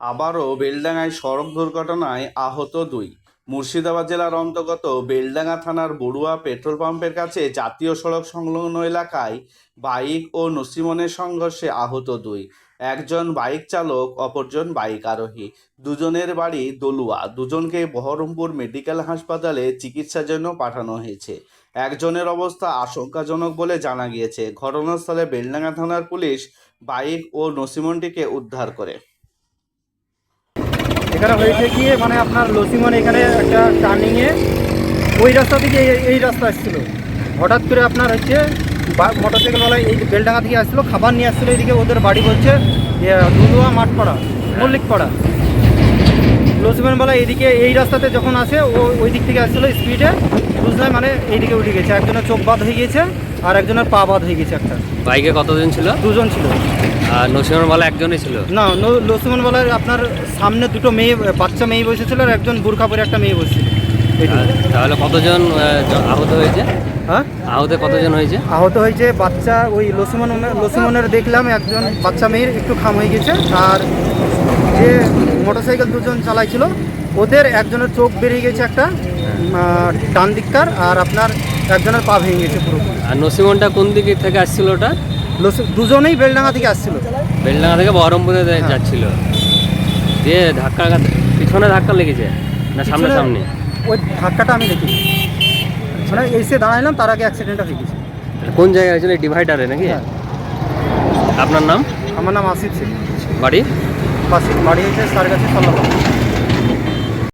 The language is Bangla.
আবারও বেলডাঙায় সড়ক দুর্ঘটনায় আহত দুই। মুর্শিদাবাদ জেলার অন্তর্গত বেলডাঙ্গা থানার বড়ুয়া পেট্রোল পাম্পের কাছে জাতীয় সড়ক সংলগ্ন এলাকায় বাইক ও নসিমনের সংঘর্ষে আহত দুই। একজন বাইক চালক, অপরজন বাইক আরোহী। দুজনের বাড়ি দলুয়া। দুজনকে বহরমপুর মেডিকেল হাসপাতালে চিকিৎসার জন্য পাঠানো হয়েছে। একজনের অবস্থা আশঙ্কাজনক বলে জানা গিয়েছে। ঘটনাস্থলে বেলডাঙ্গা থানার পুলিশ বাইক ও নসিমনটিকে উদ্ধার করে। এখানে হয়েছে কি মানে আপনার লসিমন এখানে একটা টার্নিংয়ে ওই রাস্তা থেকে এই- রাস্তা আসছিল। হঠাৎ করে আপনার হচ্ছে মোটর সাইকেলওয়ালা এই বেলডাঙ্গা থেকে আসছিল, খাবার নিয়ে আসছিল এদিকে ওদের বাড়ি বলছে দুলুয়া মাঠপাড়া, মল্লিকপাড়া। লসিমনওয়ালা এইদিকে এই রাস্তাতে যখন আসে ও ওই দিক থেকে আসছিল স্পিডে বুঝলাম মানে এইদিকে উঠে গেছে। একজনের চোখ বাদ হয়ে গেছে আর একজনের পা বাদ হয়ে গেছে একটা। বাইকে কতজন ছিল? দুজন ছিল। আর নসিমন বলা একজনই ছিল? না লসিমন বলার আপনার সামনে দুটো মেয়ে বাচ্চা মেয়ে বসেছিল আর একজন বুরখা পরে একটা মেয়ে বসেছিল। আর তাহলে কতজন আহত হয়েছে? হ্যাঁ? আহত কতজন হয়েছে? আহত হয়েছে বাচ্চা ওই লসিমন লসিমনের দেখলাম একজন বাচ্চা মেয়ের একটু খাম হয়ে গেছে আর যে মোটরসাইকেল দুজন চালাইছিল ওদের একজনের চোখ বেরিয়ে গেছে একটা ডান দিককার আর আপনার একজনের পা ভেঙে গেছে পুরো। আর নসিমনটা কোন দিকে থেকে আসছিল ওটা? দুজনেই বেলডাঙ্গা থেকে আসছিল। বেলডাঙ্গা থেকে বহরমপুরে দে- যাচ্ছিল। দিয়ে ধাক্কা পিছনে ধাক্কা লেগেছে না সামনে সামনে ওই ধাক্কাটা আমি দেখি মানে এসে দাঁড়াইলাম তার আগে অ্যাক্সিডেন্টটা হয়ে গেছে কোন জায়গায় হয়েছিল? ডিভাইডারে নাকি? হ্যাঁ। আপনার নাম? আমার নাম আসিফ সিং বাড়ি? বাসি বাড়ি হয়েছে সার কাছে সাল্লাহ